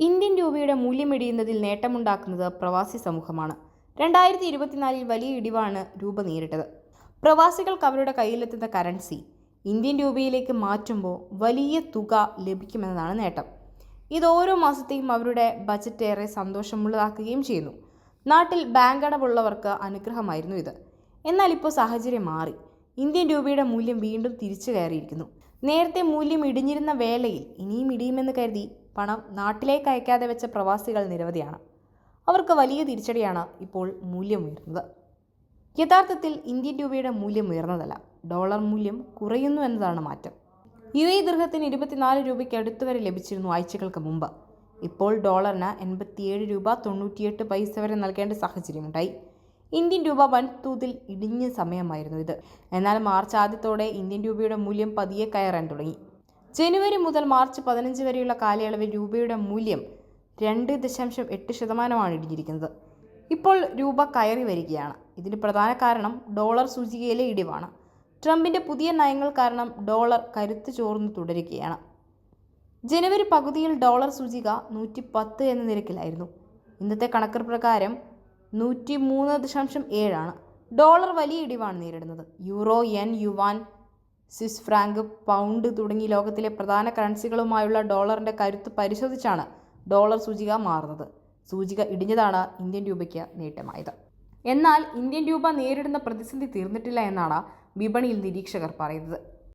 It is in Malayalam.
ഇന്ത്യൻ രൂപയുടെ മൂല്യമിടിയുന്നതിൽ നേട്ടമുണ്ടാക്കുന്നത് പ്രവാസി സമൂഹമാണ്. രണ്ടായിരത്തി ഇരുപത്തിനാലിൽ വലിയ ഇടിവാണ് രൂപ നേരിട്ടത്. പ്രവാസികൾക്ക് അവരുടെ കയ്യിലെത്തുന്ന കറൻസി ഇന്ത്യൻ രൂപയിലേക്ക് മാറ്റുമ്പോൾ വലിയ തുക ലഭിക്കുമെന്നതാണ് നേട്ടം. ഇത് ഓരോ മാസത്തെയും അവരുടെ ബജറ്റ് ഏറെ സന്തോഷമുള്ളതാക്കുകയും ചെയ്യുന്നു. നാട്ടിൽ ബാങ്ക് അടവുള്ളവർക്ക് അനുഗ്രഹമായിരുന്നു ഇത്. എന്നാൽ ഇപ്പോൾ സാഹചര്യം മാറി. ഇന്ത്യൻ രൂപയുടെ മൂല്യം വീണ്ടും തിരിച്ചു കയറിയിരിക്കുന്നു. നേരത്തെ മൂല്യം ഇടിഞ്ഞിരുന്ന വേളയിൽ ഇനിയും ഇടിയുമെന്ന് കരുതി പണം നാട്ടിലേക്ക് അയക്കാതെ വെച്ച പ്രവാസികൾ നിരവധിയാണ്. അവർക്ക് വലിയ തിരിച്ചടിയാണ് ഇപ്പോൾ മൂല്യം ഉയർന്നത്. യഥാർത്ഥത്തിൽ ഇന്ത്യൻ രൂപയുടെ മൂല്യം ഉയർന്നതല്ല. ഡോളർ മൂല്യം കുറയുന്നു എന്നതാണ് മാറ്റം. യു എ ദീർഘത്തിന് ഇരുപത്തിനാല് രൂപയ്ക്ക് അടുത്തുവരെ ലഭിച്ചിരുന്നു ആഴ്ചകൾക്ക് മുമ്പ്. ഇപ്പോൾ ഡോളറിന് എൺപത്തിയേഴ് രൂപ തൊണ്ണൂറ്റിയെട്ട് പൈസ വരെ നൽകേണ്ട സാഹചര്യമുണ്ടായി. ഇന്ത്യൻ രൂപ വൻ വൻതോതിൽ ഇടിഞ്ഞ സമയമായിരുന്നു ഇത്. എന്നാൽ മാർച്ച് ആദ്യത്തോടെ ഇന്ത്യൻ രൂപയുടെ മൂല്യം പതിയെ കയറാൻ തുടങ്ങി. ജനുവരി മുതൽ മാർച്ച് പതിനഞ്ച് വരെയുള്ള കാലയളവിൽ രൂപയുടെ മൂല്യം രണ്ട് ദശാംശം എട്ട് ശതമാനമാണ് ഇടിഞ്ഞിരിക്കുന്നത്. ഇപ്പോൾ രൂപ കയറി വരികയാണ്. ഇതിന് പ്രധാന കാരണം ഡോളർ സൂചികയിലെ ഇടിവാണ്. ട്രംപിന്റെ പുതിയ നയങ്ങൾ കാരണം ഡോളർ കരുത്ത് ചോർന്നു തുടരുകയാണ്. ജനുവരി പകുതിയിൽ ഡോളർ സൂചിക നൂറ്റി പത്ത് എന്ന നിരക്കിലായിരുന്നു. ഇന്നത്തെ കണക്ക് പ്രകാരം നൂറ്റി മൂന്ന് ദശാംശം ഏഴാണ്. ഡോളർ വലിയ ഇടിവാണ് നേരിടുന്നത്. Euro yen yuan Swiss franc pound തുടങ്ങി ലോകത്തിലെ പ്രധാന കറൻസികളുമായുള്ള ഡോളറിന്റെ കരുത്ത് പരിശോധിച്ചാണ് ഡോളർ സൂചിക മാറുന്നത്. സൂചിക ഇടിഞ്ഞതാണ് ഇന്ത്യൻ രൂപയ്ക്ക് നേട്ടമായത്. എന്നാൽ ഇന്ത്യൻ രൂപ നേരിടുന്ന പ്രതിസന്ധി തീർന്നിട്ടില്ല എന്നാണ് വിപണിയിൽ നിരീക്ഷകർ പറയുന്നത്.